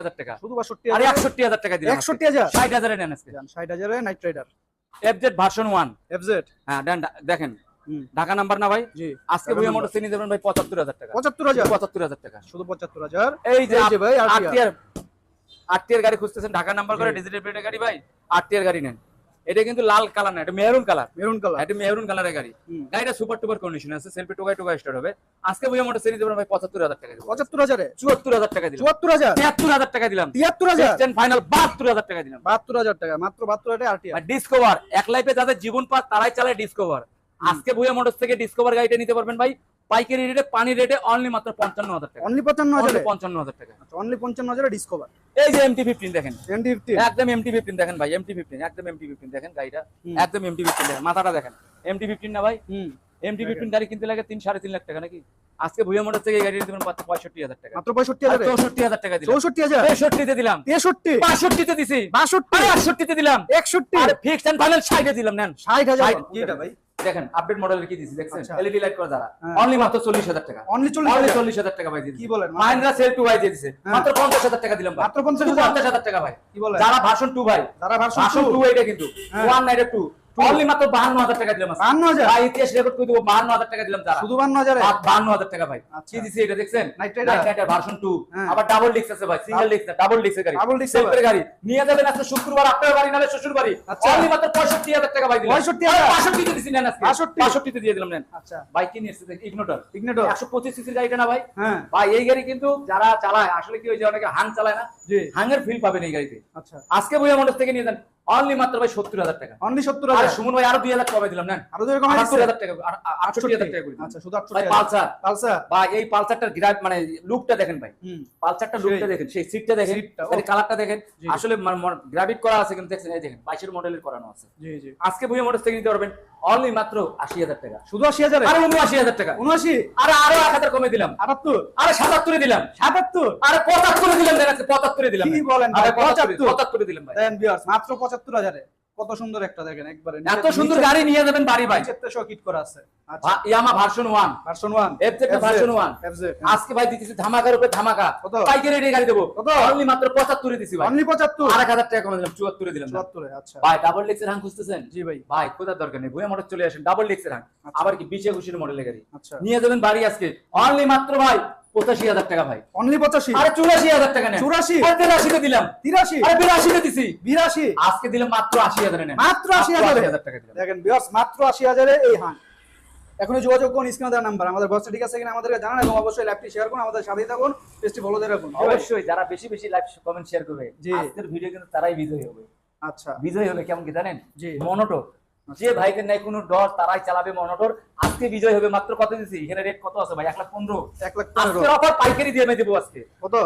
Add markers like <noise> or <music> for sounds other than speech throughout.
হাজার টাকা। শুধু বাষট্টি আর একষট্টি হাজার টাকা দিলাম একষট্টি হাজার? ষাট হাজারে নেন আজকে। ষাট হাজারে night rider FZ version one FZ হ্যাঁ দেন দেখেন। ঢাকা নাম্বার না ভাই? আজকে বুয়া। মোটর চিনি দেবেন ভাই পঁচাত্তর হাজার টাকা। পঁচাত্তর হাজার? পঁচাত্তর হাজার টাকা। শুধু পঁচাত্তর হাজার? এই যে ভাই আর আটটিয়ার আটটিয়ার গাড়ি খুঁজতেছেন ঢাকা নাম্বার করে ডিজিটাল প্লেটের গাড়ি ভাই? আটটিয়ার গাড়ি নেন। এটা কিন্তু লাল কালার না এটা মেরুন কালার। Maroon colour. এটা মেরুন কালারের গাড়ি। গাড়িটা সুপার টুপার কন্ডিশন আছে সেলফি টুকাই টুকাই স্টার্ট হবে। আজকে বুয়া মোটর সিরিজ দেবেন ভাই পঁচাত্তর হাজার টাকা দিলাম। পঁচাত্তর হাজারে? চুয়াত্তর হাজার টাকা দিলাম। চুয়াত্তর হাজার? তিয়াত্তর হাজার টাকা দিলাম। তিয়াত্তর হাজার? ফাইনাল বাহাত্তর হাজার টাকা দিলাম। বাহাত্তর হাজার টাকা মাত্র বাহাত্তর হাজার ডিসকভার এক লাইফে যাদের জীবন পার তারাই চালায় ডিসকভার আজকে ভুয়া মোটরস থেকে ডিসকভার গাড়িটা নিতে পারবেন ভাই। পাইকারি রেটে পানি রেটে অনলি মাত্র পঞ্চান্ন হাজার টাকা। অনলি পঞ্চান্ন হাজারে? পঞ্চান্ন হাজার টাকা। অনলি পঞ্চান্ন হাজারে ডিসকভার এই যে এমটি ফিফটিন দেখেন। এনডি ফিফটি একদম এমটি ফিফটিন দেখেন ভাই এমটি ফিফটিন একদম এমটি ফিফটিন দেখেন গাড়িটা। একদম এমটি ফিফটিন দেখেন মাথাটা দেখেন। এমটি ফিফটিন না ভাই? হুম। এমটি ফিফটিন গাড়ি কিনতে লাগে তিন সাড়ে তিন লাখ টাকা নাকি? আজকে ভুয়া মোটর থেকে এই গাড়ি নিতে পারেন মাত্র পঁয়ষট্টি হাজার টাকা। মাত্র পঁয়ষট্টি হাজারে? চৌষট্টি হাজার টাকা দিলাম। চৌষট্টি হাজার? তেষট্টিতে দিলাম। তেষট্টি? বাষট্টিতে দিছি। বাষট্টি? আরে আটষট্টিতে দিলাম। একষট্টি? আরে ফিক্সড এন্ড ফাইনাল ষাটে দিলাম নেন। ষাট হাজার ষাট কি এটা ভাই? দেখেন আপডেট মডেলের কি দিছি দেখছেন? আচ্ছা। এলইডি লাইট করা যারা। হ্যাঁ। অনলি মাত্র চল্লিশ হাজার টাকা। অনলি চল্লিশ অনলি হাজার চল্লিশ হাজার টাকা ভাই দিছি কি বলেন? মাহিন্দ্রা সেল টু ভাই দিছে। হ্যাঁ। মাত্র পঞ্চাশ হাজার টাকা দিলাম ভাই। মাত্র পঞ্চাশ শুধু হাজার পঞ্চাশ হাজার টাকা ভাই। কি বলেন? যারা ভার্সন টু ভাই। যারা ভার্সন 2 এটা কিন্তু। হ্যাঁ। ওয়ান নাইট টু অনলি মাত্র টাকা দিলাম ভাই ইতিহাস রেকর্ড করে দেবো বাহান্ন টাকা দিলাম যারা শুধু বান্ন হাজারে? বাহান্ন হাজার টাকা ভাই। আচ্ছা। দিছি এটা দেখছেন? Night Rider? ভার্সন টু হ্যাঁ। আবার ডাবল ডিস্ক আছে ভাই সিঙ্গেল ডিস্ক না ডাবল ডিস্কের গাড়ি। Double disc সেলফের গাড়ি। নিয়ে যাবেন আজকে শুক্রবার আপনার বাড়ি নালে শ্বশুর বাড়ি। অনলি মাত্র পঁয়ষট্টি হাজার টাকা ভাই দিলাম। 65,000 বাষট্টিতে দিছি নেন আজকে। 65 বাষট্টিতে দিয়ে দিলাম নেন। আচ্ছা। বাইক কি নিয়ে এসেছে ইগনোটর ইগনেটর একশো পঁচিশ সিসির গাড়িটা না ভাই? হ্যাঁ। ভাই এই গাড়ি কিন্তু যারা চালায় আসলে কি হয়েছে অনেকে হাং চালায় না। জি। হাঙের ফিল পাবেন এই গাড়িতে। আচ্ছা। আজকে বইয়া মন্ডল থেকে নিয়ে যান। অনলি মাত্র ভাই সত্তর হাজার টাকা। অনলি সত্তর হাজার। সুমন ভাই আরও দুই হাজার কমে দিলাম নেন। আরও দুই হাজার টাকা আটষট্টি হাজার টাকা আচ্ছা শুধু ভাই পালসার। পালসার? বা এই পালসারটার গ্রাফ মানে লুকটা দেখেন ভাই। পালসারটা লুকটা দেখেন সেই সিটটা দেখেন। তাহলে কালারটা দেখেন আসলে গ্রাফিক করা আছে কিন্তু দেখছেন এই দেখেন বাইশের মডেলের করানো আছে। আজকে বইয়ে মোটর থেকে নিতে পারবেন। অনলি মাত্র আশি হাজার টাকা। শুধু আশি হাজার? আরে উনআশি হাজার টাকা। উনআশি? আর আরও এক হাজার কমে দিলাম। আটাত্তর আরে সাতাত্তরে দিলাম। সাতাত্তর? আরে পঁচাত্তরে দিলাম পঁচাত্তরে দিলাম। কি বলেন পঁচাত্তর পঁচাত্তরে? দিলাম ভাই। মাত্র পঁচাত্তর হাজারে। কত সুন্দর একটা দেখেন একবারে এত সুন্দর গাড়ি নিয়ে যাবেন বাড়ি ভাই। কিট করা আছে। আচ্ছা। Yamaha version one version one FZ version one FZ আজকে ভাই দিতেছি ধামাকার উপরে ধামাকা। কত? পাইকারি রেটে গাড়ি দেবো। কত? অনলি মাত্র পঁচাত্তরে দিছি ভাই। অনলি পঁচাত্তর? আর এক হাজার টাকা কমে দিলাম চুয়াত্তরে দিলাম। না। চুয়াত্তরে আচ্ছা। ভাই ডাবল ডিক্সের হাং খুঁজতেছেন? জি ভাই। ভাই কোথার দরকার নেই। ভুয়া মোটর চলে আসেন ডাবল ডিক্সের হাং। আবার কি বিশে একুশের মডেলের গাড়ি? আচ্ছা। নিয়ে যাবেন বাড়ি আজকে। অনলি মাত্র ভাই পঁচাশি হাজার টাকা ভাই। অনলি পঁচাশি? আরে চুরাশি হাজার টাকা নেন। চুরাশি? তেরাশিতে দিলাম। তিরাশি? আরে বিরাশিতে দিছি। বিরাশি? আজকে দিলাম মাত্র আশি হাজারে নেন। মাত্র আশি হাজার? টাকা দিলাম। দেখেন বিয়ার্স মাত্র আশি হাজারে এই হান। এখনই যোগাযোগ করুন স্ক্রিনে দেওয়ার নাম্বার আমাদের বসটা ঠিক আছে কিনা আমাদেরকে জানান এবং অবশ্যই শেয়ার করুন আমাদের সাথেই থাকুন পেজটি ফলো দিয়ে রাখুন। অবশ্যই যারা বেশি বেশি লাইভ কমেন্ট শেয়ার করবে। আজকের ভিডিও কিন্তু তারাই বিজয়ী হবে। আচ্ছা। বিজয়ী হলে কেমন কি জানেন? জি। মনোটর যে ভাইদের নাই কোনো ডর তারাই চালাবে মনোটর। আজকে বিজয় হবে মাত্র কত দিছি? এখানে রেট কত আছে ভাই? এক লাখ পনেরো। এক লাখ আজকের অফার পাইকারি দিয়ে আমি দেবো আজকে।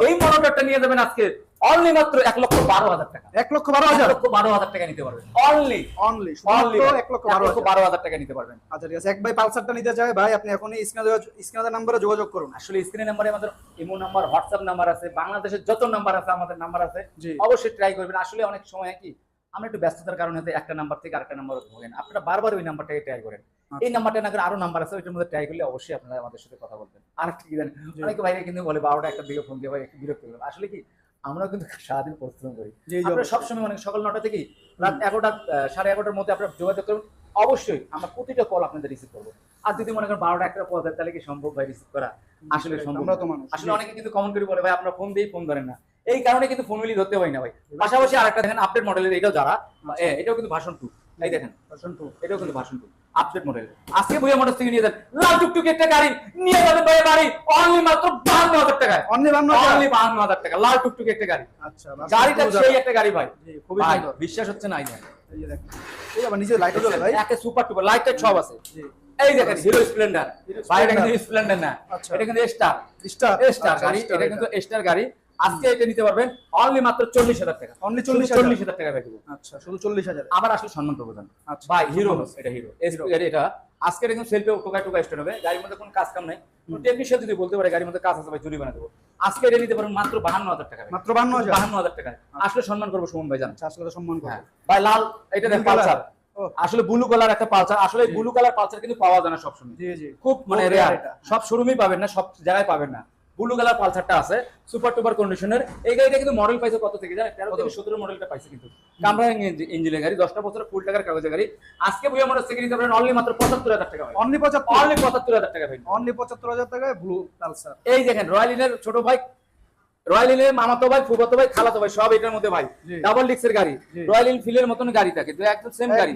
এই মনোটরটা নিয়ে যাবেন আজকে অনলি মাত্র এক লক্ষ বারো হাজার টাকা। এক লক্ষ বারো হাজার? লক্ষ বারো হাজার টাকা নিতে পারবেন। অনলি অনলি অনলি এক লক্ষ বারো হাজার টাকা নিতে পারবেন। আচ্ছা ঠিক আছে। এক ভাই পালসারটা নিতে চাই ভাই আপনি এখনই স্ক্রিনে স্ক্রিনে নাম্বারে যোগাযোগ করুন। আসলে স্ক্রিন নাম্বারে আমাদের ইমো নাম্বার হোয়াটসঅ্যাপ নাম্বার আছে বাংলাদেশের যত নাম্বার আছে আমাদের নাম্বার আছে। অবশ্যই ট্রাই করবেন। আসলে অনেক সময় কি আমরা একটু ব্যস্ততার কারণে একটা নাম্বার থেকে আরেকটা নাম্বার ভোগেন আপনারা বারবার ওই নাম্বারটাকে ট্রাই করেন। আচ্ছা। এই নাম্বারটা না করে আরও নাম্বার আছে ওইটার মধ্যে ট্রাই করলে অবশ্যই আপনারা আমাদের সাথে কথা বলবেন। আর কি জানেন? অনেকে বাইরে কিন্তু বলে বারোটা একটা দিকে ফোন দিয়ে ভাই একটু বিরক্ত করলাম আসলে কি আমরা কিন্তু সারাদিন পরিশ্রম করি। জি সবসময় মানে সকাল নটা থেকে রাত এগারোটা সাড়ে এগারোটার মধ্যে আপনারা যোগাযোগ করুন। অবশ্যই আমরা প্রতিটা কল আপনাদের রিসিভ করব। আর যদি মনে করেন বারোটা একটা কল দেয় তাহলে কি সম্ভব ভাই রিসিভ করা? আসলে সম্ভব আমরা আসলে অনেকে কিন্তু কমেন্ট করে বলে ভাই আপনার ফোন দিয়ে ফোন ধরেন না। এই কারণে কিন্তু ফোন মিলি ধরতে হয় না ভাই। পাশাপাশি আরেকটা দেখেন আপডেট মডেলের এটাও যারা এটাও কিন্তু ভাষণ টু এই দেখেন ভার্সন টু এটাও কিন্তু ভাষণ টু আপডেট মডেল আজকে বইয়া মোটর থেকে নিয়ে যান। লাল টুকটুকি একটা গাড়ি নিয়ে যাবেন ভাই বাড়ি। অনলি মাত্র বাহান্ন হাজার টাকায় অনলি বান্ন হাজার অনলি বাহান্ন হাজার টাকা। লাল টুকটুকি একটা গাড়ি। আচ্ছা গাড়িটা সেই একটা গাড়ি ভাই। খুবই সুন্দর। বিশ্বাস হচ্ছে না এই দেখেন। এই আবার নিচে লাইটও জ্বলে ভাই। একে সুপার টুপার লাইট টাইট সব আছে। জি। এই দেখেন হিরো স্প্লেন্ডার ভাই এটা কিন্তু স্প্লেন্ডার না। আচ্ছা। এটা কিন্তু স্টার স্টার স্টার গাড়ি এটা কিন্তু স্টার গাড়ি। আজকে এটা নিতে পারবেন অনলি মাত্র চল্লিশ হাজার টাকা। অনলি চল্লিশ চল্লিশ হাজার টাকা দেবো আচ্ছা শুধু চল্লিশ হাজার। আবার আসলে সম্মান করব আচ্ছা। ভাই হিরো এটা হিরো এটা। আজকে কিন্তু সেলফে টোকা টোকা স্টার্ট হবে। গাড়ির মধ্যে কোনো কাজ কাম নাই। টেকনিশিয়ান যদি বলতে পারে গাড়ির মধ্যে কাজ আছে ভাই জরিমানা দেবো। আজকে এটা নিতে পারেন মাত্র বাহান্ন হাজার টাকা মাত্র বান্ন হাজার। বাহান্ন হাজার টাকা। আসলে সম্মান করব সুমন ভাই জান। আচ্ছা আসলে সম্মান করব। হ্যাঁ। ভাই লাল এটা দেখ পালসার। আসলে ব্লু কালার একটা পালসার। আসলে ব্লু কালার পালসার কিন্তু পাওয়া যায় না সবসময়। খুব মানে রেয়ার এটা। সব শোরুমই পাবেন না সব জায়গায় পাবেন না। ব্লু কালার পালসারটা আছে সুপার টুপার কন্ডিশনের। এই গাড়িটা কিন্তু মডেল পাইছে কত থেকে জানেন তেরো থেকে সতেরো মডেলটা পাইছে কিন্তু। কামরা ইঞ্জিনের গাড়ি দশটা বছরের ফুল টাকার কাগজের গাড়ি। আজকে বুয়া মোটর থেকে নিতে পারেন অনলি মাত্র পঁচাত্তর হাজার টাকা অনলি পঁচাত্তর। অনলি পঁচাত্তর হাজার টাকা ভাই। অনলি পঁচাত্তর হাজার টাকায় ব্লু পালসার। এই দেখেন রয়্যাল ইনের ছোট ভাই রয়্যাল ইনের মামাতো ভাই ফুফাতো ভাই খালাতো ভাই সব এটার মধ্যে ভাই। ডাবল ডিক্সের গাড়ি। রয়্যাল ইনফিল্ডের মতন গাড়ি থাকে তো একদম সেম গাড়ি।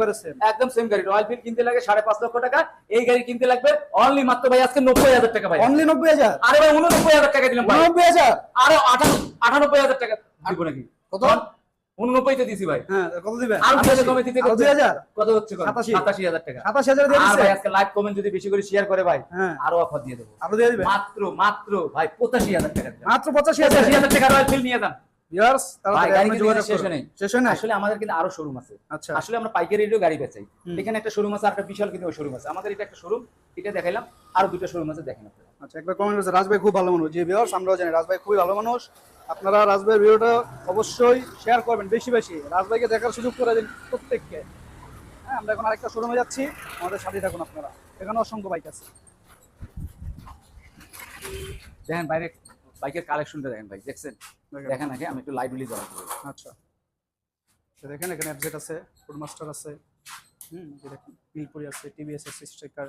একদম সেম গাড়ি। রয়্যাল ফিল্ড কিনতে লাগে সাড়ে পাঁচ লক্ষ টাকা এই গাড়ি কিনতে লাগবে অনলি মাত্র ভাই আজকে নব্বই হাজার টাকা ভাই। অনলি নব্বই হাজার? আরে ভাই উননব্বই হাজার টাকা দিলাম নব্বই হাজার? আরও আঠানব্বই হাজার টাকা। দিব নাকি? কত? উননব্বই তে দিছি ভাই। হ্যাঁ কত দিবেন? আর কমে দিতে কত হচ্ছে সাতাশি। সাতাশি হাজার টাকা। সাতাশ হাজার দিয়ে আর ভাই আজকে লাইভ কমেন্ট যদি বেশি করে শেয়ার করে ভাই হ্যাঁ। আরও অফার দিয়ে দেবো। আরও দিয়ে দিবেন? মাত্র মাত্র ভাই পঁচাশি হাজার টাকা মাত্র পঁচাশি হাজার। পঁচাশি হাজার টাকা রয়্যাল নিয়ে যান। না আসলে আমাদের কিন্তু আরও শোরুম আছে। আচ্ছা। আসলে আমরা পাইকারি রেটেও গাড়ি বেচাই। এখানে একটা শোরুম আছে আর একটা বিশাল কিন্তু শোরুম আছে। আমাদের এটা একটা শোরুম এটা দেখাইলাম। আর দুটো শোরুম আছে দেখেন আপনারা। আচ্ছা একবার কমেন্ট করেছে রাজভাই খুব ভালো মানুষ। যে ভিউয়ার্স আমরাও জানি রাজভাই খুবই ভালো মানুষ। আপনারা রাজভাইয়ের ভিডিওটা অবশ্যই শেয়ার করবেন বেশি বেশি। রাজভাইকে দেখার সুযোগ করে দিন প্রত্যেককে। হ্যাঁ আমরা এখন আরেকটা শোরুমে যাচ্ছি। আমাদের সাথে থাকুন আপনারা। এখানে অসংখ্য বাইক আছে। দেখেন বাইরে বাইকের কালেকশনটা দেখেন ভাই দেখছেন? দেখেন। আগে আমি একটু লাইট উলি জ্বালাই দেবো। আচ্ছা। দেখেন এখানে এফজেড আছে ফুড মাস্টার আছে। হুম দেখেন পিলপুরি আছে টিভিএস আছে স্ট্রাইকার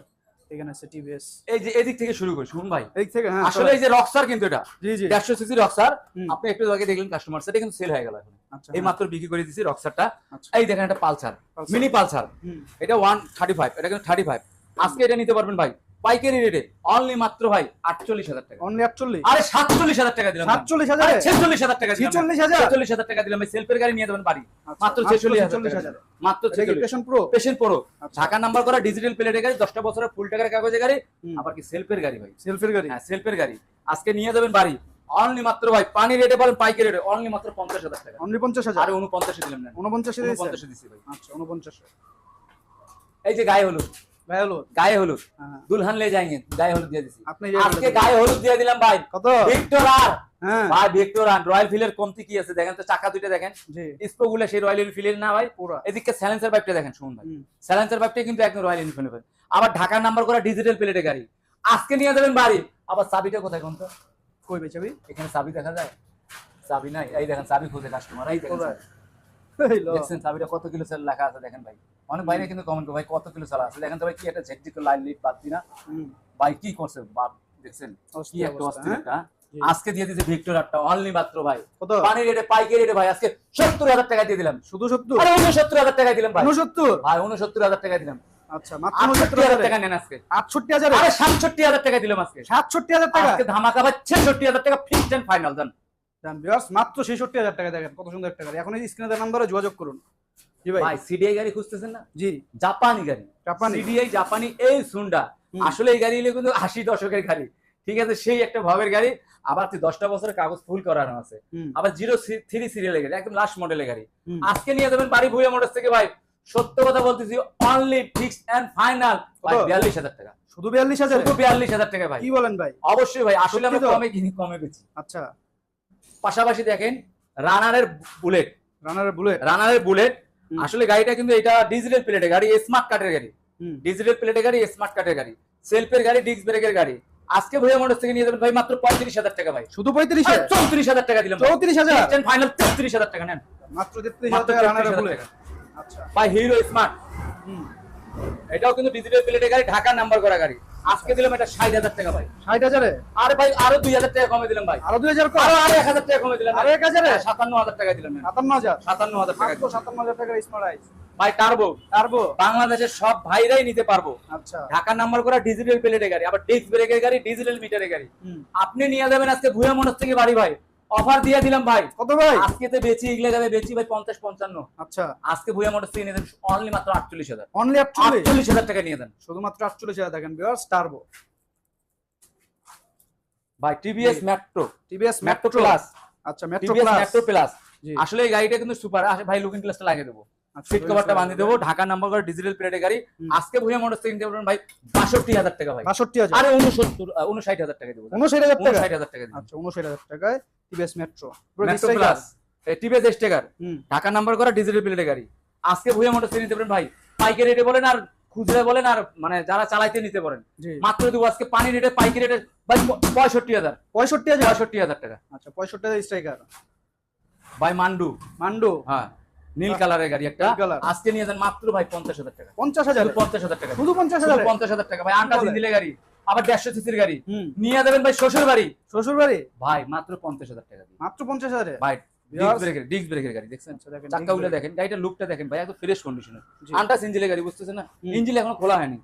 এখানে আছে টিভিএস এই যে এদিক থেকে শুরু করি ভাই। থেকে হ্যাঁ আসলে এই যে কিন্তু এটা। জি জি। দেড়শো সিসি রক্সার আপনি একটু আগে দেখলেন কাস্টমার সেটা কিন্তু সেল হয়ে গেল এখন। আচ্ছা এই মাত্র বিক্রি করে দিছি আচ্ছা। এই দেখেন একটা পালসার মিনি পালসার। এটা ওয়ান থার্টি ফাইভ এটা কিন্তু থার্টি ফাইভ আজকে এটা নিতে পারবেন ভাই। পাইকারি রেটে অনলি মাত্র ভাই আটচল্লিশ হাজার টাকা। অনলি আটচল্লিশ? আরে সাতচল্লিশ হাজার টাকা দিলাম। সাতচল্লিশ হাজার? ছেচল্লিশ হাজার টাকা দিলাম। 46,000? ছেচল্লিশ হাজার টাকা দিলাম সেলফের গাড়ি নিয়ে যাবেন বাড়ি। আচ্ছা, মাত্র ছেচল্লিশ হাজার মাত্র এটা ছেচল্লিশ। Passion Pro Passion Pro. Dhaka number করা ডিজিটাল প্লেটের গাড়ি দশটা বছরের ফুল টাকার কাগজের গাড়ি আবার কি সেলফের গাড়ি ভাই? সেলফের গাড়ি? হ্যাঁ সেলফের গাড়ি। আজকে নিয়ে যাবেন বাড়ি। অনলি মাত্র ভাই পানি রেটে পাবেন পাইকারি রেটে অনলি মাত্র পঞ্চাশ হাজার টাকা। অনলি পঞ্চাশ হাজার? আরে উনপঞ্চাশে দিলাম না। উনপঞ্চাশে উনপঞ্চাশে দিচ্ছি ভাই। আচ্ছা উনপঞ্চাশে। এই যে গায়ে হলুদ। গায়ে হলুদ? হ্যাঁ। দুলহান লে যাইয়ে গায়ে হলুদ দিয়ে দিছি। আজকে গায়ে হলুদ দিয়ে দিলাম ভাই। কত? ভিক্টর আর। হ্যাঁ। ভাই ভিক্টর আর। রয়্যাল ফিলের কমতি কি আছে দেখেন তো চাকা দুইটা দেখেন। স্পো গুলো সেই রয়্যাল এনফিল্ডের না ভাই। এদিকে স্যালেন্সার বাইকটা দেখেন শুনুন ভাই। স্যালেন্সার বাইকটা কিন্তু একদম রয়্যাল এনফিল্ড ভাই আবার ঢাকার নাম্বার করা ডিজিটাল প্লেটে গাড়ি। আজকে নিয়ে যাবেন বাড়ি। আবার চাবিটা কোথায় কোন তো? কই বেচাবি এখানে চাবি দেখা যায়? চাবি নাই। এই দেখেন চাবি খুঁজে কাস্টমার এই দেখেন? চাবি। চাবিটা কত কিলো চাল লেখা আছে দেখেন ভাই। অনেক বাইরে কিন্তু কমেন্ট ভাই কত কিলো চাল আছে? দেখেন তো ভাই কি একটা ঝেকঝিক লাইন লিট পাচ্ছি না। ভাই কি করছে? বাপ দেখছেন? কি একটা অস্থির হ্যাঁ? একটা আজকে দিয়ে দিয়েছে ভিক্টর আটটা অনলি মাত্র ভাই। কত? পানি রেটে পাইকারি রেটে ভাই আজকে সত্তর হাজার টাকা দিয়ে দিলাম। শুধু সত্তর? আরে উনসত্তর হাজার টাকা দিলাম ভাই। উনসত্তর? ভাই উনসত্তর হাজার টাকা দিলাম। আচ্ছা মাত্র আটষট্টি হাজার টাকা। নেন আজকে। আটষট্টি হাজার? আরে সাতষট্টি হাজার টাকা দিলাম আজকে। সাতষট্টি হাজার টাকা? আজকে ধামাকা ভাই ছেষট্টি হাজার টাকা ফিক্সড এন্ড ফাইনাল দেন মাত্র ছেষট্টি হাজার টাকা দেখেন কত সুন্দর একটা গাড়ি। এখন এই স্ক্রিনে নাম্বারে যোগাযোগ করুন। ভাই। সিডিআই গাড়ি খুঁজতেছেন না? জি। জাপানি গাড়ি। জাপানি। সিডিআই জাপানি এই সুন্ডা আসলে এই গাড়ি কিন্তু আশি দশকের গাড়ি। ঠিক আছে সেই একটা ভাবের গাড়ি। আবার দশটা বছরের কাগজ ফুল করানো আছে। আবার জিরো থ্রি সিরিয়ালের গাড়ি একদম লাস্ট মডেলের গাড়ি। আজকে নিয়ে যাবেন বাড়ি ভুয়া মোটরস থেকে ভাই। সত্য কথা বলতেছি অনলি ফিক্স এন্ড ফাইনাল ভাই বিয়াল্লিশ হাজার টাকা। শুধু বিয়াল্লিশ হাজার? শুধু বিয়াল্লিশ হাজার টাকা ভাই। কি বলেন ভাই? অবশ্যই ভাই। আসলে আমরা তো? কমে কিনি কমে আচ্ছা। পাশাপাশি দেখেন রানারের বুলেট রানারের বুলেট রানারের বুলেট। আসলে গাড়িটা কিন্তু এটা ডিজিটাল প্লেটের গাড়ি স্মার্ট কার্ডের গাড়ি। ডিজিটাল প্লেটের গাড়ি স্মার্ট কার্ডের গাড়ি। সেলফের গাড়ি ডিস্ক ব্রেকের গাড়ি। আজকে ভুয়া মোটরস থেকে নিয়ে যাবেন ভাই মাত্র পঁয়ত্রিশ হাজার টাকা ভাই। শুধু পঁয়ত্রিশ চৌত্রিশ হাজার টাকা দিলাম চৌত্রিশ হাজার? ফাইনাল তেত্রিশ হাজার টাকা নেন। মাত্র তেত্রিশ হাজার টাকা রানারের 33,000 বুলেট টাকা। ভাই হিরো স্মার্ট এটাও কিন্তু ডিজিটাল প্লেটের গাড়ি ঢাকা নাম্বার করা গাড়ি। আজকে দিলাম এটা ষাট হাজার টাকা ভাই। ষাট হাজারে? আরে ভাই আরও দুই হাজার টাকা কমে দিলাম ভাই। আরও দুই হাজার কম? আরও আরও এক হাজার টাকা কমে দিলাম আরও এক হাজারে? হ্যাঁ, সাতান্ন হাজার টাকা দিলাম সাতান্ন হাজার? সাতান্ন হাজার টাকা সাতান্ন হাজার টাকা স্মার্ট আইস ভাই টার্বো টার্বো বাংলাদেশের সব ভাইরাই নিতে পারব। আচ্ছা। ঢাকা নাম্বার করা ডিজিটাল প্লেটের গাড়ি আবার ডিস্ক ব্রেকের গাড়ি ডিজিটাল মিটারের গাড়ি। আপনি নিয়ে যাবেন আজকে ভুয়া মনস থেকে বাড়ি ভাই। অফার দিয়ে দিলাম ভাই। কত ভাই? আজকে তো বেচি এগুলো যাবে বেচি ভাই পঞ্চাশ পঞ্চান্ন। আচ্ছা। আজকে ভুয়া মোটর নিয়ে দেন অনলি মাত্র আটচল্লিশ হাজার। অনলি আটচল্লিশ? আটচল্লিশ হাজার টাকা নিয়ে দেন শুধুমাত্র আটচল্লিশ হাজার দেখেন ভিউয়ার্স টার্বো ভাই TVS Metro TVS Metro plus আচ্ছা মেট্রো প্লাস মেট্রো প্লাস আসলে এই গাড়িটা কিন্তু সুপার ভাই লুকিং গ্লাসটা লাগিয়ে দেবো। সিট কভারটা বাঁধিয়ে দেবো ঢাকা নাম্বার করে ডিজিটাল প্লেটের গাড়ি। আজকে ভুয়া মোটর থেকে নিতে পারবেন ভাই বাষট্টি হাজার টাকা ভাই। বাষট্টি হাজার? আরে উনসত্তর উনষাট হাজার টাকা দেবো। উনষাট হাজার টাকা? উনষাট হাজার টাকা আচ্ছা উনষাট হাজার টাকায় TVS Metro Metro plus TVS Stryker Dhaka number করা ডিজিটাল প্লেটের গাড়ি। আজকে ভুয়া মোটর থেকে নিতে পারেন ভাই পাইকারি রেটে বলেন আর খুচরা বলেন আর মানে যারা চালাইতে নিতে পারেন। মাত্র দেবো আজকে পানি রেটে পাইকি রেটে ভাই পঁয়ষট্টি হাজার। পঁয়ষট্টি হাজার? পঁয়ষট্টি হাজার টাকা। আচ্ছা পঁয়ষট্টি হাজার স্ট্রাইকার ভাই মান্ডু। মান্ডু? হ্যাঁ। নীল কালারের গাড়ি একটা। আজকে নিয়ে যান মাত্র ভাই পঞ্চাশ হাজার টাকা। পঞ্চাশ হাজার? পঞ্চাশ হাজার টাকা শুধু পঞ্চাশ হাজার? পঞ্চাশ হাজার টাকা। ভাই বলে? দিলে গাড়ি আবার দেড়শো সিসির গাড়ি। নিয়ে যাবেন ভাই শ্বশুর বাড়ি। শ্বশুর বাড়ি? ভাই মাত্র পঞ্চাশ হাজার টাকা মাত্র পঞ্চাশ হাজারে? ভাই ডিস্ক ব্রেকের গাড়ি দেখছেন? আচ্ছা, দেখেন, চাক্কা গুলো দেখেন গাড়িটার লুকটা দেখেন ভাই একদম ফ্রেশ কন্ডিশনে। আন্টাস ইঞ্জিনের গাড়ি বুঝতেছেন না? হুম। এখনও খোলা হয়নি।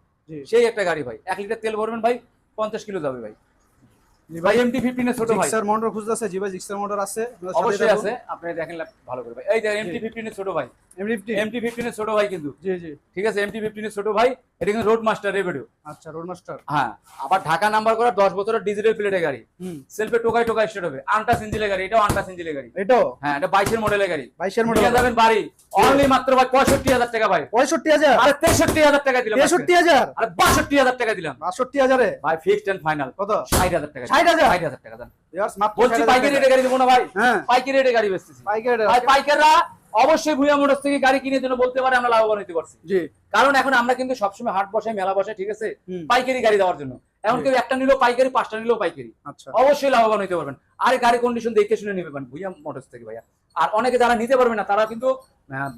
সেই একটা গাড়ি ভাই। এক লিটার তেল ভরবেন ভাই পঞ্চাশ কিলো যাবে ভাই। ভাই এমটি ফিফটিনের ছোট ভাই। জিক্সার মোটর খুঁজতেছে জি ভাই জিক্সার মোটর আছে। অবশ্যই আছে আপনি দেখেন ভালো করে। ভাই এই যে এমটি ফিফটিনের ছোট ভাই। M50 এমটি ফিফটিনের ছোট ভাই কিন্তু। জি জি। ঠিক আছে এমটি ফিফটিনের ছোট ভাই এটা কিন্তু রোড মাস্টার রেভিডিও আচ্ছা রোড মাস্টার হ্যাঁ আবার ঢাকা নাম্বার করা দশ বছরের ডিজিটাল প্লেটের গাড়ি। সেলফে টোকাই টোকাই স্টার্ট হবে। আন্টাস ইঞ্জিনের গাড়ি এটাও আন্টাস ইঞ্জিনের গাড়ি। এটাও? হ্যাঁ এটা বাইশের মডেলের গাড়ি। বাইশের মডেল যাবেন বাড়ি। অনলি মাত্র ভাই পঁয়ষট্টি হাজার টাকা ভাই। পঁয়ষট্টি হাজার? আরে তেষট্টি হাজার টাকা দিলাম। তেষট্টি হাজার? আরে বাষট্টি হাজার টাকা দিলাম। বাষট্টি হাজারে? ভাই ফিক্সড এন্ড ফাইনাল কত? ষাট হাজার টাকা 60,000? ষাট হাজার? টাকা দেন। বলছি পাইকারি রেটে গাড়ি দেবো না ভাই। হ্যাঁ। পাইকারি রেটে গাড়ি বেচতেছি। পাইকারি পাইকাররা অবশ্যই ভুয়া মোটরস থেকে গাড়ি কিনে জন্য বলতে পারে আমরা লাভবান হতে পারছি। কারণ এখন আমরা কিন্তু সবসময় হাট বসাই মেলা বসাই ঠিক আছে? পাইকারি গাড়ি দেওয়ার জন্য। এখন কেউ একটা নিলেও পাইকারি পাঁচটা নিলেও পাইকারি। আচ্ছা। অবশ্যই লাভবান হতে পারবেন। আর গাড়ি কন্ডিশন দেখে শুনে নিবে পারেন ভুইয়া মোটরস থেকে ভাইয়া। আর অনেকে যারা নিতে পারবে না তারা কিন্তু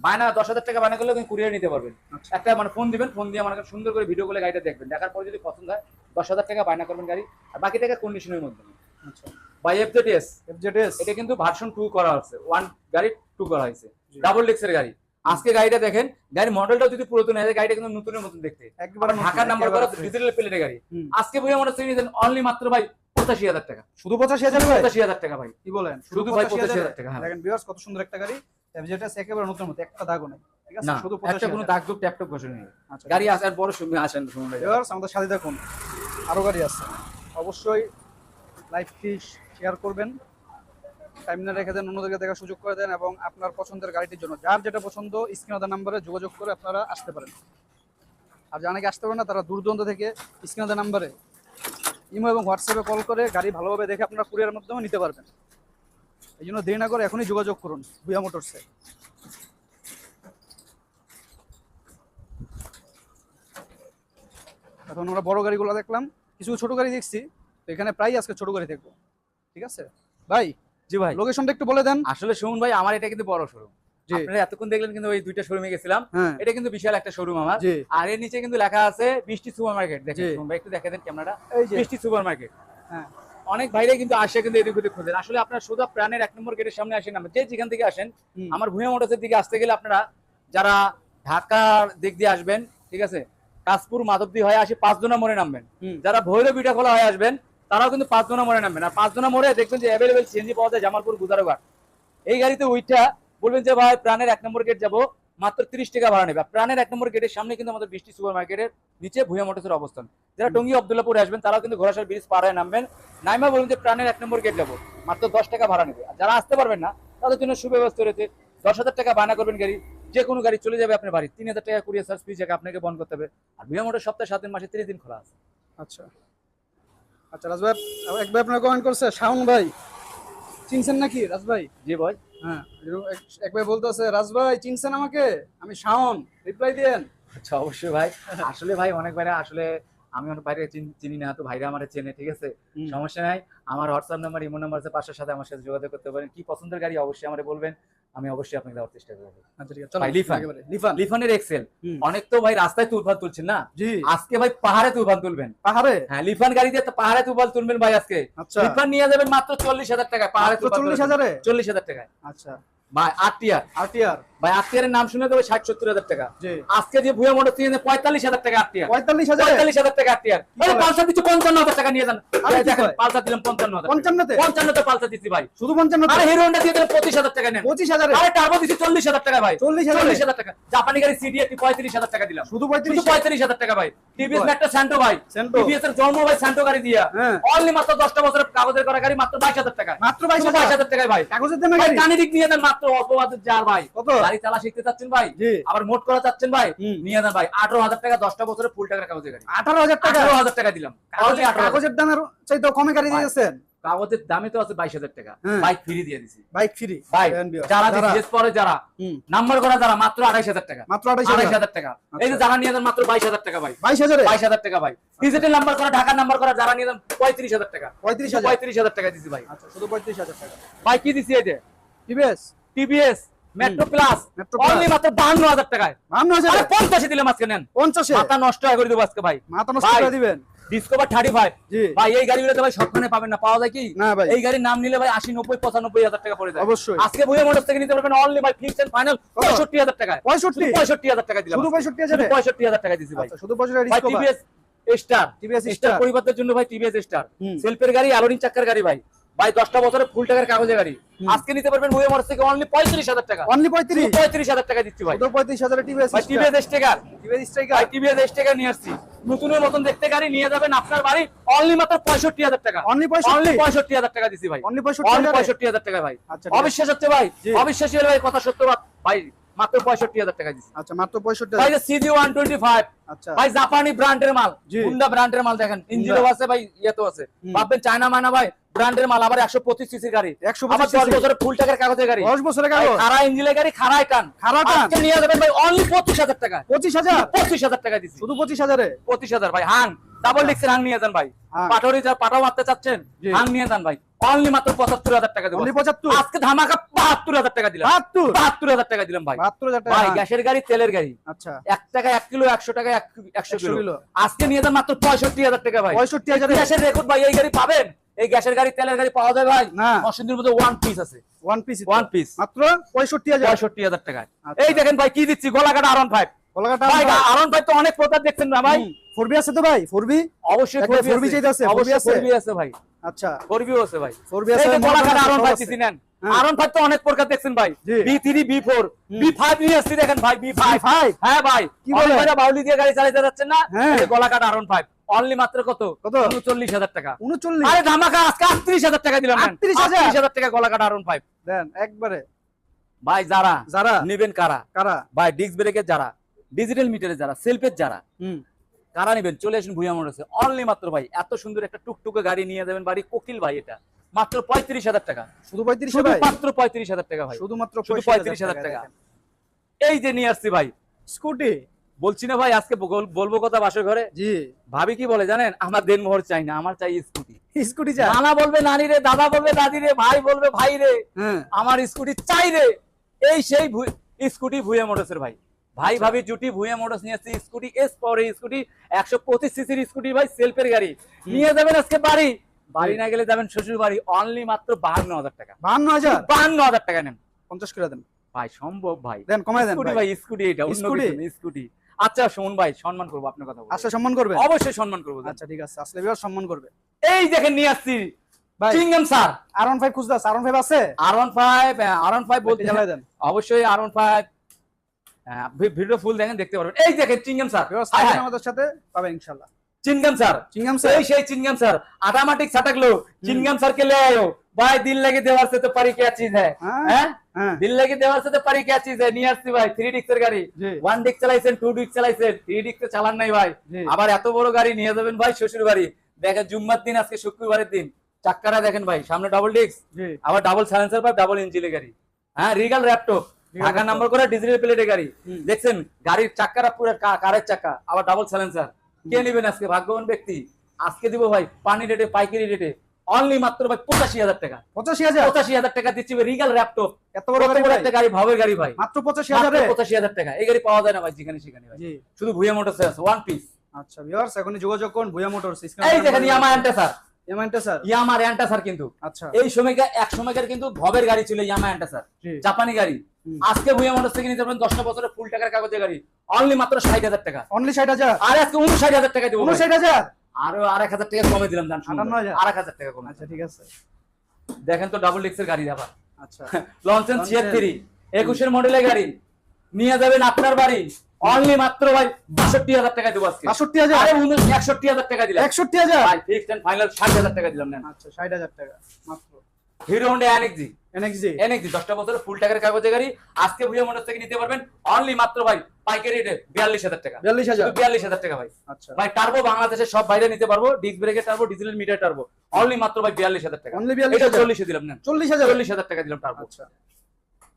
বায়না দশ হাজার টাকা বায়না করলে কুরিয়ার নিতে পারবেন। আচ্ছা। একটা মানে ফোন দিবেন ফোন দিয়ে আমার সুন্দর করে ভিডিও করে গাড়িটা দেখবেন। দেখার পরে যদি পছন্দ হয় দশ হাজার টাকা বায়না করবেন গাড়ি আর বাকি টাকা কন্ডিশনের মধ্যে। আচ্ছা। বাই এফজেডিএস এফজেডএস এটা কিন্তু ভার্সন টু করা হচ্ছে ওয়ান গাড়ি টু করা হয়েছে। ডাবল ডিক্সের গাড়ি। আজকে গাড়িটা দেখেন গাড়ির মডেলটা যদি পুরাতন হয় গাড়িটা কিন্তু নতুনের মতন দেখতে। একবার ঢাকার নাম্বার করা ডিজিটাল প্লেটের গাড়ি। আজকে বই মনে হচ্ছে অনলি মাত্র ভাই পঁচাশি হাজার টাকা। শুধু পঁচাশি হাজার পঁচাশি হাজার টাকা ভাই। কি বলেন? শুধু ভাই 85,000 টাকা, হ্যাঁ। দেখেন কত সুন্দর একটা গাড়ি। একেবারে নতুন মতো একটা দাগও নাই। ঠিক আছে? না শুধু একটা কোনো দাগ ট্যাপ টপ ঘষে নেই। আচ্ছা। গাড়ি আসার আসেন শুনুন। আমাদের সাথে দেখুন। আরও গাড়ি আছে। অবশ্যই লাইভটি শেয়ার করবেন। টাইম না রেখে দেন, অন্যদেরকে দেখার সুযোগ করে দেন এবং আপনার পছন্দের গাড়িটির জন্য। যার যেটা পছন্দ, স্ক্রিন নাম্বারে যোগাযোগ করে আপনারা আসতে পারেন। আর যারা নাকি আসতে পারেন না, তারা দূর দূরান্ত থেকে স্ক্রিন নাম্বারে ইমো এবং হোয়াটসঅ্যাপে কল করে গাড়ি ভালোভাবে দেখে আপনারা কুরিয়ার মাধ্যমে নিতে পারবেন। এই জন্য দেরি না করে এখনই যোগাযোগ করুন ভুয়া মোটরসে এখন আমরা বড় গাড়িগুলো দেখলাম। কিছু ছোট গাড়ি দেখছি এখানে প্রায় আজকে ছোট গাড়ি দেখব ঠিক আছে? ভাই জি ভাই। লোকেশনটা একটু বলে দেন। আসলে শুনুন ভাই আমার এটা কিন্তু বড় শোরুম আপনারা এতক্ষণ দেখলেন কিন্তু ওই দুইটা শোরুমে গেছিলাম। হ্যাঁ। এটা কিন্তু বিশাল একটা শোরুম আমার। আর এর নিচে কিন্তু লেখা আছে বৃষ্টি সুপার মার্কেট দেখেন ভাই একটু দেখে দেন ক্যামেরাটা। সুপার মার্কেট হ্যাঁ। অনেক ভাইরাই কিন্তু আসে কিন্তু এদিক ওদিক খোঁজেন আসলে আপনার সোজা প্রাণের এক নম্বর গেটের সামনে আসেন যে যেখান থেকে আসেন আমার ভুঁয়া মোটরসের দিকে আসতে গেলে আপনারা যারা ঢাকার দিক দিয়ে আসবেন ঠিক আছে? কাশপুর মাধবদী হয়ে আসি পাঁচজনা মোড়ে নামবেন। যারা ভৈরব বিটা খোলা হয়ে আসবেন তারাও কিন্তু পাঁচ পাঁচজনা মোড়ে নামবেন আর পাঁচজনা মোড়ে দেখবেন যে অ্যাভেলেবেল সিএনজি পাওয়া যায় জামালপুর গুজারঘাট এই গাড়িতে উইটা বলবেন যে ভাই প্রাণের এক নম্বর গেট যাব। মাত্র তিরিশ টাকা ভাড়া নেবে। প্রাণের এক নম্বর গেটের সামনে কিন্তু আমাদের বৃষ্টি সুপার মার্কেটের নিচে ভুয়া মোটরসের অবস্থান। যারা টঙ্গী আবদুল্লাপুরে আসবেন তারাও কিন্তু ঘোড়াশাল ব্রিজ পাড়ায় নামবেন। নাইমা বলবেন যে প্রাণের এক নম্বর গেট যাব। মাত্র দশ টাকা ভাড়া নেবে। আর যারা আসতে পারবেন না তাদের জন্য সুব্যবস্থা রয়েছে। দশ হাজার টাকা বায়না করবেন গাড়ি। যে কোনো গাড়ি চলে যাবে আপনার বাড়ি। তিন হাজার টাকা কুড়িয়ে সার্চ ফিজ আপনাকে বন্ধ করতে হবে। আর ভুয়া মোটর সপ্তাহে সাত দিন মাসে তিরিশ দিন খোলা আছে। আচ্ছা। আচ্ছা রাজ ভাই এক ভাই আপনার কমেন্ট করছে শাওন ভাই। চিনছেন নাকি রাজ ভাই জি ভাই। হ্যাঁ এক- ভাই বলতে আছে রাজ ভাই চিনছেন আমাকে? আমি শাওন রিপ্লাই দেন আচ্ছা অবশ্যই ভাই। আসলে ভাই অনেক বাইরে আসলে আমি অনেক বাইরে চিনি না তো ভাইরা আমার চেনে ঠিক আছে? সমস্যা নাই আমার হোয়াটসঅ্যাপ নাম্বার ইমো নাম্বার আছে পাশের সাথে আমার সাথে যোগাযোগ করতে পারেন। কি পছন্দের গাড়ি অবশ্যই আমাকে বলবেন। আমি অবশ্যই আপনাকে দেওয়ার চেষ্টা করব। আচ্ছা লিফান। লিফানের এক্সেল অনেক তো ভাই রাস্তায় তুলফান তুলছেন না? আজকে ভাই পাহাড়ে তুলফান তুলবেন। পাহাড়ে? হ্যাঁ লিফান গাড়ি দিয়ে পাহাড়ে তুলফান তুলবেন ভাই আজকে। আচ্ছা। লিফান নিয়ে যাবেন মাত্র চল্লিশ হাজার টাকায় পাহাড়ে চল্লিশ হাজারে? চল্লিশ হাজার টাকায়। আচ্ছা। ভাই ভাই নাম শুনে দেবে ষাট সত্তর হাজার টাকা। আজকে যে ভুয়া মোটর দিয়ে পঁয়তাল্লিশ হাজার টাকা আট পঁয়তাল্লিশ হাজারে? পঁয়তাল্লিশ হাজার টাকা আটটি পালসার দিচ্ছি পঞ্চান্ন হাজার টাকা নিয়ে যান। আরে কি দেখেন কয়? পালসার দিলাম পঞ্চান্ন হাজার পঞ্চান্নতে? পঞ্চান্নতে পালসার দিচ্ছি ভাই। শুধু পঞ্চান্ন আরে হিরো হন্ডা দিয়ে দিলাম পঁচিশ হাজার টাকা নেন। পঁচিশ হাজারে? আরে টার্বো দিচ্ছি চল্লিশ হাজার টাকা ভাই। চল্লিশ চল্লিশ হাজার টাকা। জাপানি গাড়ি সিডি একটি পঁয়ত্রিশ হাজার টাকা দিলাম। শুধু পঁয়ত্রিশ? পঁয়ত্রিশ হাজার টাকা ভাই। টিভিএস একটা স্যান্টো ভাই। টিভিএস এর জন্ম ভাই স্যান্টো গাড়ি দিয়া। হ্যাঁ। অনলি মাত্র দশটা বছরের কাগজের করা গাড়ি মাত্র বাইশ হাজার টাকা। মাত্র বাইশ হাজার? টাকায় ভাই। কাগজের দামে গাড়ি? কানি দিক নিয়ে দেন মাত্র অপবাদের যার ভাই। গাড়ি চালা শিখতে চাচ্ছেন ভাই আবার মোট করা চাচ্ছেন ভাই নিয়ে দেন ভাই। আঠারো হাজার টাকা দশটা বছরের ফুল টাকার কাগজের গাড়ি। আঠারো হাজার টাকা? আঠারো হাজার টাকা দিলাম। কাগজের- দামের চাইতে কমে গাড়ি দিয়েছেন? কাগজের দামে তো আছে বাইশ হাজার টাকা। হ্যাঁ। বাইক ফ্রি দিয়ে দিছি। বাইক ফ্রি যারা করে যারা নাম্বার করা যারা মাত্র আড়াইশ হাজার টাকা। মাত্র আঠাইশ হাজার। টাকা। এই যে আচ্ছা। যারা নিয়ে যান মাত্র বাইশ হাজার টাকা ভাই। বাইশ হাজারে? বাইশ হাজার টাকা ভাই। ডিজিটাল নাম্বার করা ঢাকার নাম্বার করা যারা নিয়ে যান পঁয়ত্রিশ হাজার টাকা। পঁয়ত্রিশ পঁয়ত্রিশ হাজার টাকা দিছি ভাই। আচ্ছা শুধু পঁয়ত্রিশ হাজার টাকা। ভাই কি দিছি এই যে? TVS TVS Metro plus only মাত্র বাহান্ন হাজার টাকায়। বান্ন হাজার। আরে পঞ্চাশে দিলাম আজকে নেন। পঞ্চাশে। মাথা নষ্ট হয়ে করে দেবো আজকে ভাই। মাথা নষ্ট করে দিবেন। ডিসকভার থার্টি ফাইভ জি। ভাই এই গাড়িগুলোতে ভাই সবখানে পাবেন না পাওয়া যায় কি? না ভাই। এই গাড়ির নাম নিলে ভাই আশি নব্বই পঁচানব্বই হাজার টাকা পড়ে যায়। অবশ্যই। আজকে বইয়ে মোটর থেকে নিতে পারবেন অনলি ভাই ফিক্স এন্ড ফাইনাল পঁয়ষট্টি হাজার টাকায়। পঁয়ষট্টি? পঁয়ষট্টি হাজার টাকা দিলাম শুধু পঁয়ষট্টি হাজারে? পঁয়ষট্টি হাজার টাকা দিছি ভাই। আচ্ছা শুধু পঁয়ষট্টি ভাই Discover TVS Star TVS Star Star পরিবারের জন্য ভাই টিভিএস স্টার সেলফের গাড়ি আলোরিং চাকার গাড়ি ভাই। ভাই দশটা বছরের ফুল টাকার কাগজের গাড়ি। আজকে নিতে পারবেন বইয়ে মোটর থেকে অনলি পঁয়ত্রিশ হাজার টাকা। অনলি পঁয়ত্রিশ? পঁয়ত্রিশ হাজার টাকা দিচ্ছি ভাই। পঁয়ত্রিশ হাজারে TVS TVS Stryker. TVS Stryker TVS Stryker নিয়ে আসছি। নতুনের মতন দেখতে গাড়ি নিয়ে যাবেন আপনার বাড়ি অনলি মাত্র পঁয়ষট্টি হাজার টাকা। অনলি অনলি পঁয়ষট্টি হাজার টাকা দিছি ভাই। অনলি পঁয়ষট্টি হাজার? টাকা ভাই। আচ্ছা অবিশ্বাস হচ্ছে ভাই। অবিশ্বাসী ভাই কথা সত্য ভাই মাত্র পঁয়ষট্টি হাজার টাকা দিছি। আচ্ছা মাত্র পঁয়ষট্টি ভাই সিজি ওয়ান টোয়েন্টি ফাইভ আচ্ছা। ভাই জাপানি ব্র্যান্ডের মাল হুন্ডা ব্র্যান্ডের মাল দেখেন ইঞ্জিনও আছে ভাই ইয়েতো আছে। ভাববেন চায়না মানা ভাই ব্র্যান্ডের মাল আবার একশো পঁচিশ সিসির গাড়ি। একশো আবার দশ বছরের ফুল টাকার কাগজের গাড়ি। দশ বছরের ভাই, কাগজ? খাড়া ইঞ্জিনের গাড়ি খাড়ায় টান। খাড়া টান। আজকে নিয়ে যাবেন ভাই অনলি পঁচিশ হাজার টাকা পঁচিশ হাজার? পঁচিশ হাজার টাকা দিচ্ছি শুধু পঁচিশ হাজারে? পঁচিশ হাজার ভাই হাং ডাবল ডিক্সের হাং নিয়ে যান ভাই। হাং। পাটরি যা পাটাও মারতে চাচ্ছেন। হাং নিয়ে যান ভাই। অনলি মাত্র পঁচাত্তর হাজার টাকা দেবো। পঁচাত্তর? আজকে ধামাকা বাহাত্তর হাজার টাকা দিলাম। বাহাত্তর? হাজার টাকা দিলাম ভাই। বাহাত্তর হাজার টাকা। ভাই গ্যাসের গাড়ি তেলের গাড়ি। আচ্ছা। এক টাকা এক কিলো একশো টাকা এক- একশো কিলো। আজকে নিয়ে যান মাত্র পঁয়ষট্টি হাজার টাকা ভাই। পঁয়ষট্টি হাজারে গ্যাসের রেকর্ড ভাই এই গাড়ি পাবেন? এই গ্যাসের গাড়ি তেলের গাড়ি পাওয়া যায় ভাই। মসজিদের মধ্যে ওয়ান পিস আছে। ওয়ান পিস ওয়ান পিস মাত্র পঁয়ষট্টি হাজার। পঁয়ষট্টি হাজার টাকায়। আচ্ছা। এই দেখেন ভাই কি দিচ্ছি? গলাকাটা আরন ফাইভ কলকাতা ভাই আরন ফাইভ তো অনেক প্রকার দেখছেন না ভাই? ফোর আছে তো ভাই? ফোর অবশ্যই একটা 4B 4B চাইতে আছে, 4B আছে? 4B আছে ভাই। আচ্ছা। 4B আছে ভাই। ফোর বি এই গলাকাটা আরন সব ফাইভ নেন। আরন ফাইভ তো অনেক প্রকার দেখছেন ভাই। জি। বি থ্রি বি ফোর হুম। বি ফাইভ নিয়ে আসছি দেখেন ভাই বি ফাইভ ফাইভ হ্যাঁ ভাই। কি অনেক বলেন? বাউলি দিয়ে গাড়ি চালাতে যাচ্ছেন না। এই গলাকাটা আরন ফাইভ অনলি মাত্র কত? কত? উনচল্লিশ হাজার টাকা। উনচল্লিশ আরে ধামাকা আজকে আটত্রিশ হাজার টাকা দিলাম 38,000 হাজার? টাকা গলাকাটা আরন ফাইভ দেন একবারে। ভাই যারা যারা? নিবেন কারা? কারা? ভাই ডিস্ক ব্রেকের যারা। ডিজিটাল মিটারের যারা সেলফের যারা হুম। কারা নেবেন? চলে আসুন ভুইয়া মোটরসে অনলি মাত্র ভাই এত সুন্দর একটা টুকটুকে গাড়ি নিয়ে যাবেন বাড়ি। কোকিল ভাই এটা। মাত্র পঁয়ত্রিশ হাজার টাকা। শুধু পঁয়ত্রিশ মাত্র পঁয়ত্রিশ হাজার টাকা ভাই। শুধুমাত্র শুধু পঁয়ত্রিশ হাজার টাকা এই যে নিয়ে আসছি ভাই। স্কুটি? বলছি না ভাই আজকে বল- বলব কথা বাসর ঘরে? জি। ভাবি কি বলে জানেন? আমার দেন মোহর চাই না আমার চাই স্কুটি। স্কুটি যা নানা বলবে নানি রে দাদা বলবে দাদি রে ভাই বলবে ভাই রে। হ্যাঁ। আমার স্কুটি চাই রে। এই সেই স্কুটি ভুয়ে মোটরসের ভাই। ভাই আচ্ছা। ভাবি জুটি ভুয়ে মোটরস নিয়ে আসছে স্কুটি এস পাওয়ার স্কুটি একশো পঁচিশ সিসির স্কুটি ভাই সেলফের গাড়ি। নিয়ে যাবেন আজকে বাড়ি। বাড়ি না গেলে যাবেন শ্বশুর বাড়ি অনলি মাত্র বাহান্ন হাজার টাকা। বাহান্ন হাজার? বাহান্ন হাজার টাকা নেন। পঞ্চাশ করে দেন। ভাই সম্ভব ভাই। দেন কমাই দেন স্কুটি ভাই। স্কুটি এটা স্কুটি? স্কুটি। আচ্ছা শোন ভাই সম্মান করব আপনার কথা আচ্ছা সম্মান করবে অবশ্যই সম্মান করব আচ্ছা ঠিক আছে। আসলে সম্মান করবে। এই দেখেন নিয়ে আসছি। Chewing gum sir. R one five খুঁজতে আর ওয়ান ফাইভ আছে? R one five R one five বলতে দেন। অবশ্যই আর ওয়ান ফাইভ হ্যাঁ, ভিডিও ফুল দেখেন দেখতে পারবেন। এই দেখেন চিংগাম স্যার। আমাদের সাথে পাবেন ইনশাআল্লাহ। চিংগাম স্যার। চিংগাম স্যার। এই সেই চিংগাম স্যার। অটোমেটিক ছাটাকলো চিংগাম স্যার কে লে আয়ো। ভাই দিল লাগে দেওয়ার সাথে পারি কি চিজ হ্যাঁ? হ্যাঁ, হ্যাঁ? দিল লাগে দেওয়ার সাথে পারি কি চিজ হ্যায় নিয়ে আসছি ভাই। থ্রি ডিক্সের গাড়ি। ওয়ান ডিক্স চালাইছেন টু ডিক্স চালাইছেন। থ্রি ডিক্স চালান নাই ভাই। আবার এত বড় গাড়ি নিয়ে যাবেন ভাই শ্বশুর বাড়ি। দেখেন জুম্মার দিন আজকে শুক্রবারের দিন। চাকরা দেখেন ভাই সামনে ডাবল ডিক্স আবার ডাবল সাইলেন্সার পাইপ ডাবল ইঞ্জিনের গাড়ি। হ্যাঁ রিগাল র্যাপটপ ঢাকা। নাম্বার করে ডিজিটাল প্লেটের গাড়ি। দেখছেন গাড়ির চাকাটা পুরো কারের চাকা আবার ডাবল সাইলেন্সার কে নেবেন আজকে? ভাগ্যবান ব্যক্তি। আজকে দিব ভাই পানি রেটে পাইকারি রেটে অনলি মাত্র ভাই পঁচাশি হাজার টাকা। পঁচাশি হাজার? পঁচাশি হাজার টাকা দিচ্ছি রিগাল র্যাপটপ এত বড় একটা গাড়ি ভাবের গাড়ি ভাই। মাত্র পঁচাশি হাজারে? পঁচাশি হাজার টাকা। এই গাড়ি পাওয়া যায় না ভাই যেখানে সেখানে ভাই। শুধু ভুয়া মোটরসে আছে ওয়ান পিস আচ্ছা ভিউয়ার্স এখনই যোগাযোগ করুন ভুয়া মোটরস এই দেখেন ইয়ামা অ্যান্টাসার এমআইনটা স্যার ইয়ামা অ্যান্টাসার কিন্তু। আচ্ছা। এই সময়কার এক সময়কার কিন্তু ভবের গাড়ি ছিল ইয়ামা অ্যান্টাসার জাপানি গাড়ি। আজকে ভুয়া মোটরস থেকে নিতে দশটা বছরের ফুল টাকার কাগজের গাড়ি। অনলি মাত্র ষাট হাজার টাকা। অনলি ষাট হাজার? আর আজকে উনষাট হাজার টাকা দেবো উনষাট হাজার? আরও আর এক হাজার টাকা কমে দিলাম জান? আর এক হাজার? টাকা কমে আচ্ছা ঠিক আছে। দেখেন তো ডাবল ডিক্সের গাড়ি আবার। আচ্ছা। <laughs> লঞ্চেন। ছিয়াত্তরি একুশের মডেলের গাড়ি। নিয়ে যাবেন আপনার বাড়ি। অনলি মাত্র ভাই বাষট্টি হাজার টাকা দেবো আজকে। বাষট্টি হাজার? আরে একষট্টি হাজার টাকা দিলাম একষট্টি হাজার? ভাই ফিক্সড এন্ড ফাইনাল ষাট হাজার টাকা দিলাম নেন। আচ্ছা ষাট হাজার টাকা। মাত্র। হিরো হোন্ডা এনএক্সি এনএক্সজি এনএক্সি দশটা বছরের ফুল টাকার কাগজে গাড়ি। আজকে মোটর থেকে নিতে পারবেন। অনলি মাত্র ভাই পাইকারি রেটে বিয়াল্লিশ হাজার টাকা। বিয়াল্লিশ হাজার? বিয়াল্লিশ হাজার টাকা ভাই। আচ্ছা। ভাই টার্বো সব বাইরে নিতে পারব। ডিস্ক ব্রেকের টার্বো ডিজেলের মিটার টার্বো অনলি মাত্র ভাই বিয়াল্লিশ হাজার টাকা। অনলি বিয়াল্লিশ এটা হাজার? চল্লিশে দিলাম না চল্লিশ হাজার? চল্লিশ হাজার টাকা দিলাম টার্বো আচ্ছা।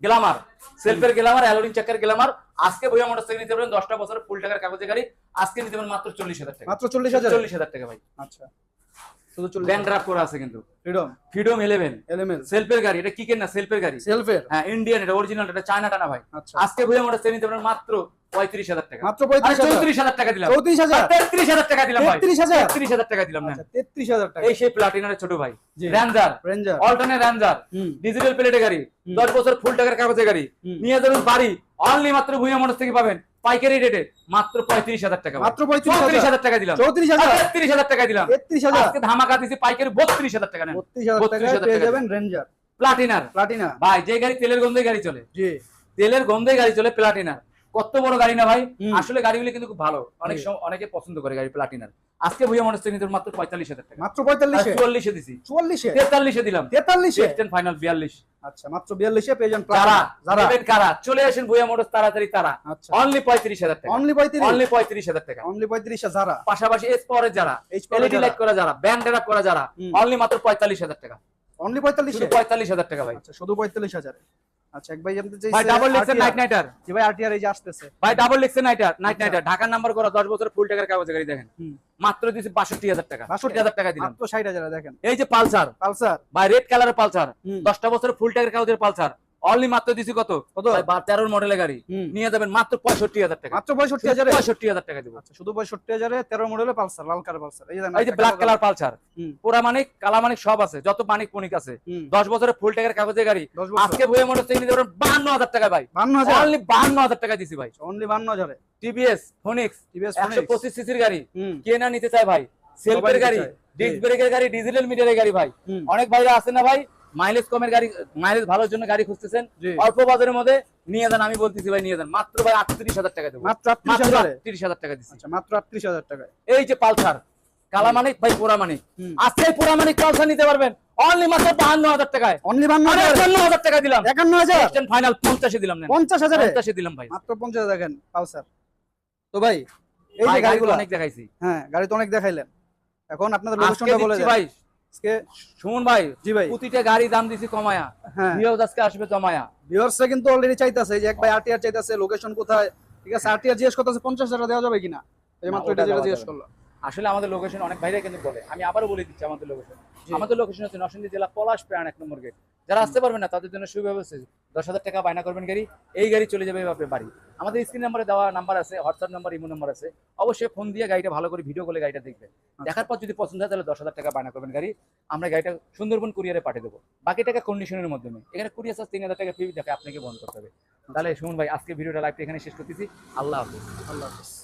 গ্লামার সেলফের গ্লামার অ্যালোরিং চাকার গ্লামার। আজকে ভুয়া মোটর থেকে নিতে পারবেন। দশটা বছরের ফুল টাকার কাগজে গাড়ি। আজকে নিতে পারবেন মাত্র চল্লিশ হাজার টাকা। মাত্র চল্লিশ হাজার? চল্লিশ হাজার টাকা ভাই। আচ্ছা শুধু চল্লিশ ব্যান্ড ড্রাফ করা আছে কিন্তু। ফ্রিডম। ফ্রিডম ইলেভেন এলএমএল সেলফের গাড়ি এটা কিকের না? সেলফের গাড়ি? সেলফের। হ্যাঁ ইন্ডিয়ান এটা অরিজিনাল এটা চায়না টানা ভাই। আজকে ভুয়া মোটর থেকে নিতে মাত্র পঁয়ত্রিশ হাজার টাকা। মাত্র টাকা দিলাম। টাকা দিলাম ভাই। তেত্রিশ হাজার। তেত্রিশ হাজার টাকা দিলাম না আচ্ছা টাকা। এই সেই ছোট ভাই। রেঞ্জার অল্টারনেট ডিজিটাল প্লেটে গাড়ি। হুম। দশ বছর ফুল টাকার কাগজে গাড়ি। নিয়ে যাবেন বাড়ি। অনলি মাত্র ভুইয়া মোটর থেকে পাবেন পাইকারি রেটে মাত্র পঁয়ত্রিশ হাজার টাকা মাত্র পঁয়ত্রিশ হাজার। টাকা দিলাম। চৌত্রিশ হাজার। তেত্রিশ হাজার টাকা দিলাম। তেত্রিশ হাজার। আজকে ধামাকা দিছি পাইকারি বত্রিশ হাজার টাকা নেন। বত্রিশ হাজার 32 টাকায় হাজার পেয়ে টাকা যাবেন রেঞ্জার প্লাটিনার প্লাটিনা ভাই যে গাড়ি তেলের গন্ধে গাড়ি চলে। জি। তেলের গন্ধে গাড়ি চলে প্লাটিনার কত বড় গাড়ি না ভাই? আসলে গাড়িগুলো কিন্তু খুব ভালো। অনেক সময় অনেকে পছন্দ করে গাড়ি প্লাটিনার আজকে ভুইয়া মোটর থেকে নিতে মাত্র পঁয়তাল্লিশ হাজার টাকা। মাত্র পঁয়তাল্লিশে? চুয়াল্লিশে দিছি। চুয়াল্লিশে? তেতাল্লিশে দিলাম। তেতাল্লিশে? ফাইনাল বিয়াল্লিশ। আচ্ছা মাত্র বিয়াল্লিশে পেয়ে যান কারা? চলে আসেন মোটরস তাড়াতাড়ি তারা। আচ্ছা। অনলি পঁয়ত্রিশ হাজার টাকা। অনলি পঁয়ত্রিশ? অনলি পঁয়ত্রিশ হাজার টাকা। অনলি পঁয়ত্রিশে যারা? পাশাপাশি এস পাওয়ারের যারা। এলইডি লাইট করা যারা। ব্যান্ড ড্রাপ করা যারা। অনলি মাত্র পঁয়তাল্লিশ হাজার টাকা। অনলি পঁয়তাল্লিশে? পঁয়তাল্লিশ হাজার টাকা ভাই। আচ্ছা শুধু পঁয়তাল্লিশ হাজারে। আচ্ছা এক ভাই জানতে চাইছে ভাই ডাবল নাইট নাইটার জি ভাই আরটিআর এই যে আসতেছে। ভাই ডাবল নাইটার নাইট। নাইটার ঢাকার নাম্বার করা দশ বছর ফুল টাকার কাগজে গাড়ি দেখেন। মাত্র দিচ্ছি বাষট্টি হাজার টাকা। 62 বাষট্টি হাজার টাকা দিলাম। মাত্র দেখেন। এই যে পালসার। পালসার। ভাই রেড কালারের পালসার। হুম। দশটা বছর ফুল টাকার কাগজের পালসার। অনলি মাত্র দিছি কত? কত? তেরোর মডেলের গাড়ি। নিয়ে যাবেন মাত্র পঁয়ষট্টি হাজার টাকা। মাত্র পঁয়ষট্টি হাজারে? পঁয়ষট্টি হাজার টাকা দেবো। আচ্ছা শুধু পঁয়ষট্টি হাজারে তেরো মডেলের পালসার লাল কালার পালসার। এই যে দেখেন এই যে ব্ল্যাক কালার পালসার। মানিক কালা মানিক সব আছে যত মানিক পনিক আছে। দশ বছরের ফুল টাকার কাগজের গাড়ি। আজকে বইয়ে মোটর নিতে পারেন বান্ন হাজার টাকা ভাই। বান্ন হাজার? অনলি বান্ন হাজার টাকা দিছি ভাই। অনলি বান্ন হাজারে। টিভিএস ফোনিক্স টিভিএস একশো পঁচিশ সিসির গাড়ি। কে না নিতে চায় ভাই? সেলফের গাড়ি ডিস্ক ব্রেকের গাড়ি ডিজিটাল মিটারের গাড়ি ভাই। অনেক ভাইরা আছে না ভাই? মাইলেজ কমের গাড়ি মাইলেজ ভালোর জন্য গাড়ি খুঁজতেছেন। অল্প বাজারের মধ্যে নিয়ে যান আমি বলতেছি ভাই নিয়ে যান। মাত্র ভাই আটত্রিশ হাজার টাকা দেবো। মাত্র আটত্রিশ হাজারে? টাকা দিচ্ছি। আচ্ছা মাত্র আটত্রিশ হাজার টাকায়। এই যে পালসার কালা মানিক ভাই পোড়া মানিক। আজকে পোড়া মানিক পালসার নিতে পারবেন। অনলি মাত্র বাহান্ন হাজার টাকায়। অনলি হাজার? একান্ন হাজার টাকা দিলাম। একান্ন হাজার? ফাইনাল পঞ্চাশে দিলাম পঞ্চাশ হাজারে? পঞ্চাশে দিলাম ভাই। মাত্র পঞ্চাশ দেখেন পালসার। তো ভাই এই যে গাড়িগুলো। অনেক দেখাইছি। হ্যাঁ গাড়ি তো অনেক দেখাইলেন। এখন আপনাদের লোকেশনটা বলে ভাই আজকে ভাই জি ভাই। প্রতিটা গাড়ি দাম দিছি কমায়া। হ্যাঁ। আজকে আসবে জমায়া। ভিউয়ার্সরা কিন্তু অলরেডি চাইতাছে যে এক ভাই আরটিআর চাইতাছে লোকেশন কোথায়? ঠিক আছে আরটিআর জিজ্ঞেস করতেছে হাজার দেওয়া যাবে কিনা? এই মাত্র এটা জিজ্ঞেস করল। আসলে আমাদের লোকেশন অনেক ভাইরা কিন্তু বলে। আমি আবারও বলে দিচ্ছি আমাদের লোকেশন আমাদের লোকেশন হচ্ছে নরসিংদী জেলা পলাশ প্রাণ এক নম্বর গেট যারা আসতে পারবেন না তাদের জন্য সুব্যবস্থা দশ হাজার টাকা বায়না করবেন গাড়ি এই গাড়ি চলে যাবে আপনার বাড়ি। আমাদের স্ক্রিন নাম্বারে দেওয়া নাম্বার আছে হোয়াটসঅ্যাপ নাম্বার ইমো নাম্বার আছে। অবশ্যই ফোন দিয়ে গাড়িটা ভালো করে ভিডিও করে গাড়িটা দেখবেন। দেখার পর যদি পছন্দ হয় তাহলে দশ হাজার টাকা বায়না করবেন গাড়ি। আমরা গাড়িটা সুন্দরবন কুরিয়ারে পাঠিয়ে দেবো। বাকি টাকা কন্ডিশনের মাধ্যমে এখানে কুরিয়ার চার্জ তিন হাজার টাকা ফি দেখে আপনাকে বন্ধ করতে হবে। তাহলে শুনুন ভাই আজকে ভিডিওটা লাইভটা এখানে শেষ করতেছি। আল্লাহ হাফিজ। আল্লাহ হাফিজ।